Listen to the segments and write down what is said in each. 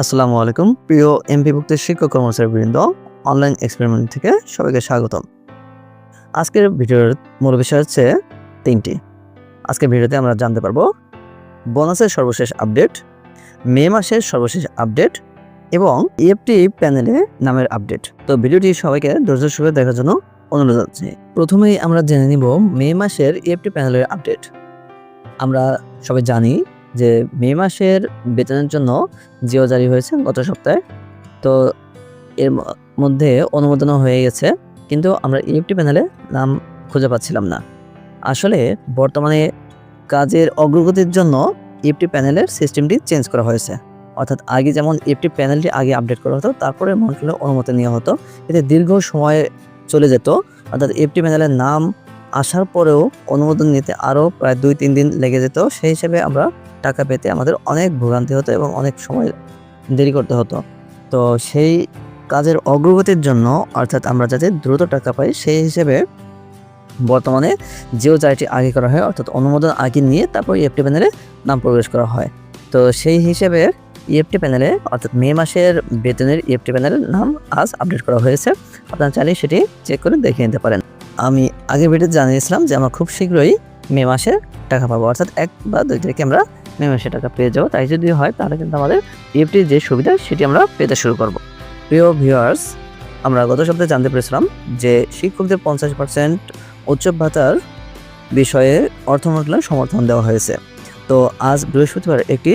আসসালামু আলাইকুম। প্রিয় এমপিভুক্ত শিক্ষক কর্মচারী বৃন্দ অনলাইন এক্সপেরিমেন্ট থেকে সবাইকে স্বাগতম। আজকের ভিডিওর মূল বিষয় হচ্ছে তিনটি। আজকের ভিডিওতে আমরা জানতে পারব বোনাসের সর্বশেষ আপডেট মে মাসের সর্বশেষ আপডেট এবং ইএফটি প্যানেলে নামের আপডেট তো ভিডিওটি সবাইকে ধৈর্য সুখে দেখার জন্য অনুরোধ জানাচ্ছি। প্রথমেই আমরা জেনে নিব মে মাসের ইএফটি প্যানেলের আপডেট আমরা সবাই জানি যে মে মাসের বেতনের জন্য জিও জারি হয়েছে গত সপ্তাহে। তো এর মধ্যে অনুমোদনও হয়ে গেছে, কিন্তু আমরা ইএফটি প্যানেলে নাম খুঁজে পাচ্ছিলাম না। আসলে বর্তমানে কাজের অগ্রগতির জন্য ইএফটি প্যানেলের সিস্টেমটি চেঞ্জ করা হয়েছে। অর্থাৎ আগে যেমন ইএফটি প্যানেলটি আগে আপডেট করা হতো, তারপরে মন্ত্রণালয়ের অনুমতি নেওয়া হতো। এতে দীর্ঘ সময় চলে যেত, অর্থাৎ ইএফটি প্যানেলের নাম আসার পরেও অনুমোদন নিতে আরও প্রায় দুই, তিন দিন লেগে যেত। সেই হিসেবে আমরা টাকা পেতে আমাদের অনেক ভোগান্তি হতো এবং অনেক সময় দেরি করতে হতো। তো সেই কাজের অগ্রগতির জন্য, অর্থাৎ আমরা যাতে দ্রুত টাকা পাই, সেই হিসেবে বর্তমানে জিও চারিটি আগে করা হয়, অর্থাৎ অনুমোদন আগে নিয়ে তারপর ইএফটি প্যানেলে নাম প্রবেশ করা হয়। তো সেই হিসেবে ইএফটি প্যানেলে অর্থাৎ মে মাসের বেতনের ইএফটি প্যানেলের নাম আজ আপডেট করা হয়েছে। আপনারা চাইলে সেটি চেক করে দেখে নিতে পারেন। আমি আগে ভিডিও জানিয়েছিলাম যে আমরা খুব শীঘ্রই মে মাসে টাকা পাবো। অর্থাৎ এক বা দুই তারিখে আমরা মে মাসে টাকা পেয়ে যাব। তাই যদি হয়, তাহলে কিন্তু আমাদের ইএফটির যে সুবিধা, সেটি আমরা পেতে শুরু করব। প্রিয় ভিউয়ার্স আমরা গত সপ্তাহে জানতে পেরেছিলাম যে শিক্ষকদের পঞ্চাশ পার্সেন্ট উচ্চ ভাতার বিষয়ে অর্থ সমর্থন দেওয়া হয়েছে। তো আজ বৃহস্পতিবার একটি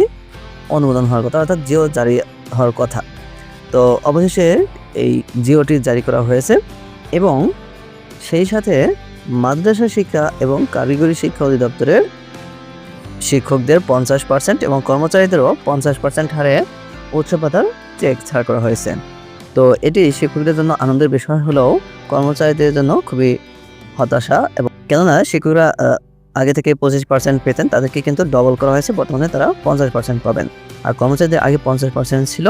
অনুমোদন হওয়ার কথা, অর্থাৎ জিও জারি হওয়ার কথা। তো অবশেষে এই জিওটি জারি করা হয়েছে এবং সেই সাথে মাদ্রাসা শিক্ষা এবং কারিগরি শিক্ষা অধিদপ্তরের শিক্ষকদের পঞ্চাশ পার্সেন্ট এবং কর্মচারীদেরও পঞ্চাশ পার্সেন্ট হারে উচ্চ ভাতার চেক ছাড় করা হয়েছে। তো এটি শিক্ষকদের জন্য আনন্দের বিষয় হলেও কর্মচারীদের জন্য খুবই হতাশা এবং কেননা শিক্ষকরা আগে থেকে পঁচিশ পার্সেন্ট পেতেন, তাদেরকে কিন্তু ডবল করা হয়েছে, বর্তমানে তারা পঞ্চাশ পার্সেন্ট পাবেন। আর কর্মচারীদের আগে পঞ্চাশ পার্সেন্ট ছিল,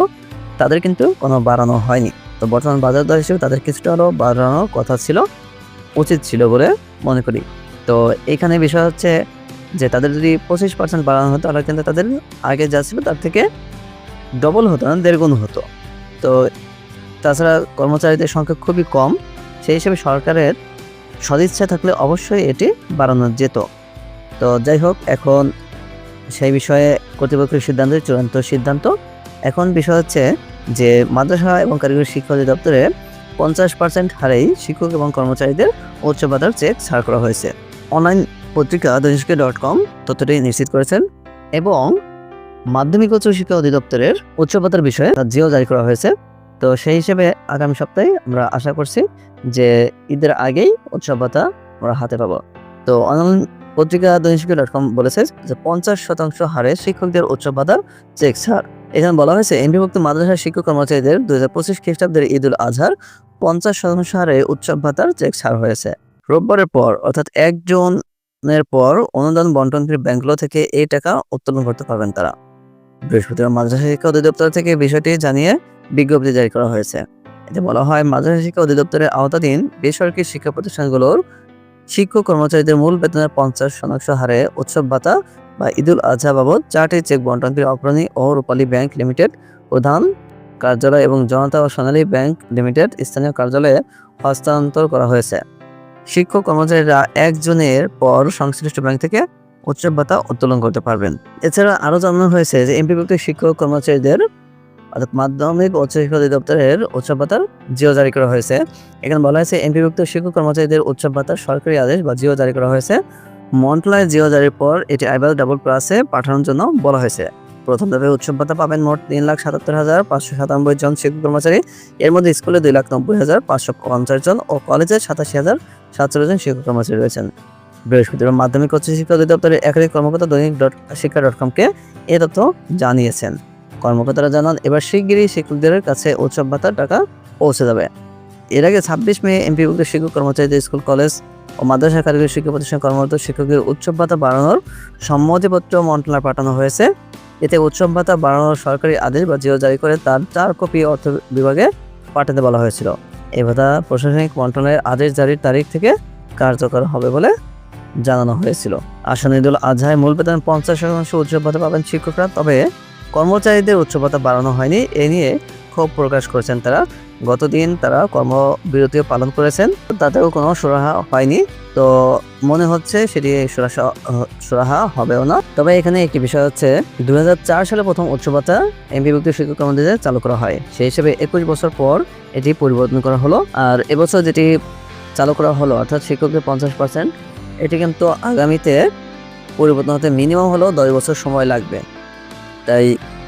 তাদের কিন্তু কোনো বাড়ানো হয়নি। তো বর্তমান বাজার দর হিসেবে তাদের কিছুটা আরও বাড়ানোর কথা ছিল। উচিত ছিল বলে মনে করি। তো এখানে বিষয় হচ্ছে যে তাদের যদি পঁচিশ পার্সেন্ট বাড়ানো হতো, তাহলে কিন্তু তাদের আগে যা ছিল তার থেকে ডবল হতো না, দেড় গুণ হতো। তো তাছাড়া কর্মচারীদের সংখ্যা খুবই কম, সেই হিসেবে সরকারের সদিচ্ছা থাকলে অবশ্যই এটি বাড়ানো যেত। তো যাই হোক, এখন সেই বিষয়ে কর্তৃপক্ষের সিদ্ধান্তের চূড়ান্ত সিদ্ধান্ত। এখন বিষয় হচ্ছে যে মাদ্রাসা এবং কারিগরি শিক্ষা অধিদপ্তরে পঞ্চাশ পার্সেন্ট হারেই শিক্ষক এবং কর্মচারীদের উচ্চ ভাতার চেক ছাড় করা হয়েছে। অনলাইন পত্রিকা দৈনিক ডট কম তথ্যটি নিশ্চিত করেছেন এবং মাধ্যমিক উচ্চ শিক্ষা অধিদপ্তরের উচ্চ ভাতার বিষয়ে তার জিও জারি করা হয়েছে। তো সেই হিসেবে আগামী সপ্তাহে আমরা আশা করছি যে ঈদের আগেই উৎসব ভাতা আমরা হাতে পাবো। তো অনলাইন পত্রিকা দৈনিক ডট কম বলেছে যে পঞ্চাশ শতাংশ হারে শিক্ষকদের উচ্চ ভাতার চেক ছাড় এখানে বলা হয়েছে, এমপিভুক্ত মাদ্রাসা শিক্ষক কর্মচারীদের দুই হাজার পঁচিশ খ্রিস্টাব্দের ঈদ উল আজহার পঞ্চাশ শতাংশ হারে উৎসব ভাতার চেক ছাড় হয়েছে। রোববারের পর, অর্থাৎ এক জনের পর অনুদান বন্টনকারী ব্যাংকগুলো থেকে এই টাকা উত্তোলন করতে পারবেন তারা। বৃহস্পতিবার মাদ্রাসা শিক্ষা অধিদপ্তর থেকে বিষয়টি জানিয়ে বিজ্ঞপ্তি জারি করা হয়েছে। এতে বলা হয়, মাদ্রাসা শিক্ষা অধিদপ্তরের আওতাধীন বেসরকারি শিক্ষা প্রতিষ্ঠানগুলোর শিক্ষক কর্মচারীদের মূল বেতনের পঞ্চাশ শতাংশ হারে উৎসব ভাতা বা ঈদুল আজহা বাবদ চারটি চেক বন্টন বন্টনকারী অগ্রণী ও রূপালী ব্যাংক লিমিটেড প্রধান কার্যালয় এবং জনতা ও সোনালী ব্যাংক লিমিটেড স্থানীয় কার্যালয়ে হস্তান্তর করা হয়েছে। শিক্ষক কর্মচারীরা একজনের পর সংশ্লিষ্ট ব্যাংক থেকে উৎসব ভাতা উত্তোলন করতে পারবেন। এছাড়া আরও জানানো হয়েছে যে এমপিভুক্ত শিক্ষক কর্মচারীদের অর্থাৎ মাধ্যমিক উচ্চ শিক্ষা অধিদপ্তরের উৎসব ভাতার জিও জারি করা হয়েছে। এখানে বলা হয়েছে এমপিভুক্ত শিক্ষক কর্মচারীদের উৎসব ভাতার সরকারি আদেশ বা জিও জারি করা হয়েছে। মন্ত্রণালয়ের জিও জারির পর এটি আইবাল ডাবল প্লাসে পাঠানোর জন্য বলা হয়েছে। প্রথম ধাপে উৎসব ভাতা পাবেন মোট তিন লাখ সাতাত্তর হাজার পাঁচশো সাতানব্বই জন শিক্ষক কর্মচারী। এর মধ্যে স্কুলে দুই লাখ নব্বই হাজার পাঁচশো পঞ্চাশ জন ও কলেজে সাতাশি হাজার সাতচল্লিশ জন শিক্ষক কর্মচারী রয়েছেন। বৃহস্পতিবার মাধ্যমিক উচ্চ শিক্ষা অধিদপ্তরের একাধিক কর্মকর্তা দৈনিক ডট শিক্ষা ডট কমকে এ তথ্য জানিয়েছেন। কর্মকর্তারা জানান, এবার শিগগিরই শিক্ষকদের কাছে উৎসব ভাতার টাকা পৌঁছে যাবে। এর আগে ছাব্বিশ মে এমপিভুক্ত শিক্ষক কর্মচারীদের স্কুল, কলেজ ও মাদ্রাসা কারিগরি শিক্ষা প্রতিষ্ঠান কর্মরত শিক্ষকদের উৎসব ভাতা বাড়ানোর সম্মতিপত্র মন্ত্রণালয় পাঠানো হয়েছে। এতে উৎসব ভাতা বাড়ানোর সরকারি আদেশ বা জিও জারি করে তার চার কপি অর্থ বিভাগে পাঠাতে বলা হয়েছিল। এ ভাতা প্রশাসনিক মন্ত্রণালয়ের আদেশ জারির তারিখ থেকে কার্যকর হবে বলে জানানো হয়েছিল। আসন্ন ঈদুল আজহায় মূল বেতন পঞ্চাশ শতাংশ উৎসব ভাতা পাবেন শিক্ষকরা, তবে কর্মচারীদের উচ্চ ভাতা বাড়ানো হয়নি। এ নিয়ে ক্ষোভ প্রকাশ করেছেন তারা। গতদিন তারা কর্মবিরতিও পালন করেছেন। তাতেও কোনো সুরাহা হয়নি। তো মনে হচ্ছে সেটি সুরাহা হবেও না। তবে এখানে একটি বিষয় হচ্ছে, দুই সালে প্রথম উচ্চ ভাতা এমপিভুক্ত শিক্ষক কর্মচারীদের চালু করা হয়। সেই হিসেবে একুশ বছর পর এটি পরিবর্তন করা হলো। আর এবছর যেটি চালু করা হলো, অর্থাৎ শিক্ষকদের পঞ্চাশ পার্সেন্ট এটি কিন্তু আগামীতে পরিবর্তন হতে মিনিমাম হলেও দশ বছর সময় লাগবে। তাই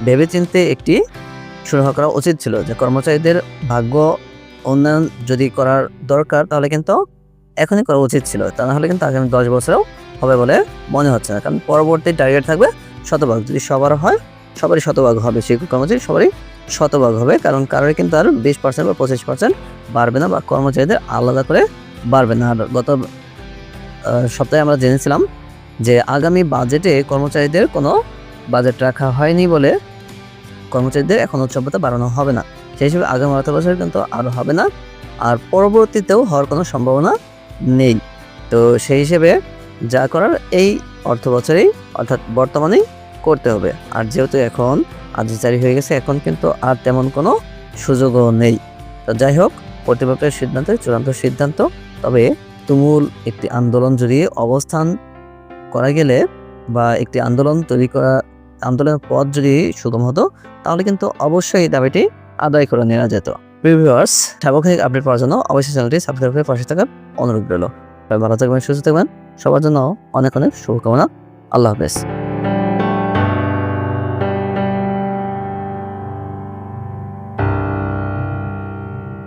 ভেবেচিন্তে একটি সুরাহা করা উচিত ছিল যে কর্মচারীদের ভাগ্য উন্নয়ন যদি করার দরকার, তাহলে কিন্তু এখনই করা উচিত ছিল। তা নাহলে কিন্তু আগামী দশ বছরেও হবে বলে মনে হচ্ছে না। কারণ পরবর্তী টার্গেট থাকবে শতভাগ। যদি সবার হয়, সবারই শতভাগ হবে। শিক্ষক কর্মচারী সবারই শতভাগ হবে। কারণ কারোর কিন্তু আর বিশ পার্সেন্ট বা পঁচিশ পার্সেন্ট বাড়বে না বা কর্মচারীদের আলাদা করে বাড়বে না। আর গত সপ্তাহে আমরা জেনেছিলাম যে আগামী বাজেটে কর্মচারীদের কোনো বাজেট রাখা হয়নি বলে কর্মচারীদের এখন উৎসবতা বাড়ানো হবে না। সেই হিসেবে আগামী অর্থ বছর কিন্তু আরও হবে না, আর পরবর্তীতেও হওয়ার কোনো সম্ভাবনা নেই। তো সেই হিসেবে যা করার এই অর্থ বছরেই অর্থাৎ বর্তমানেই করতে হবে। আর যেহেতু এখন আজ জারি হয়ে গেছে, এখন কিন্তু আর তেমন কোনো সুযোগও নেই। তো যাই হোক, কর্তৃপক্ষের সিদ্ধান্ত চূড়ান্ত সিদ্ধান্ত, তবে তুমুল একটি আন্দোলন যদি অবস্থান করা গেলে বা একটি আন্দোলন তৈরি করা আন্দোলনের পথ যদি সুগম হতো, তাহলে কিন্তু অবশ্যই এই দাবিটি আদায় করে নেওয়া যেত। রিভিউয়ার্স সার্বক্ষণিক আপডেট পাওয়ার জন্য অবশ্যই চ্যানেলটি সাবস্ক্রাইব করে পাশে থাকার অনুরোধ রইল। ভালো থাকবেন, সুস্থ থাকবেন। সবার জন্য অনেক অনেক শুভকামনা। আল্লাহ হাফেজ।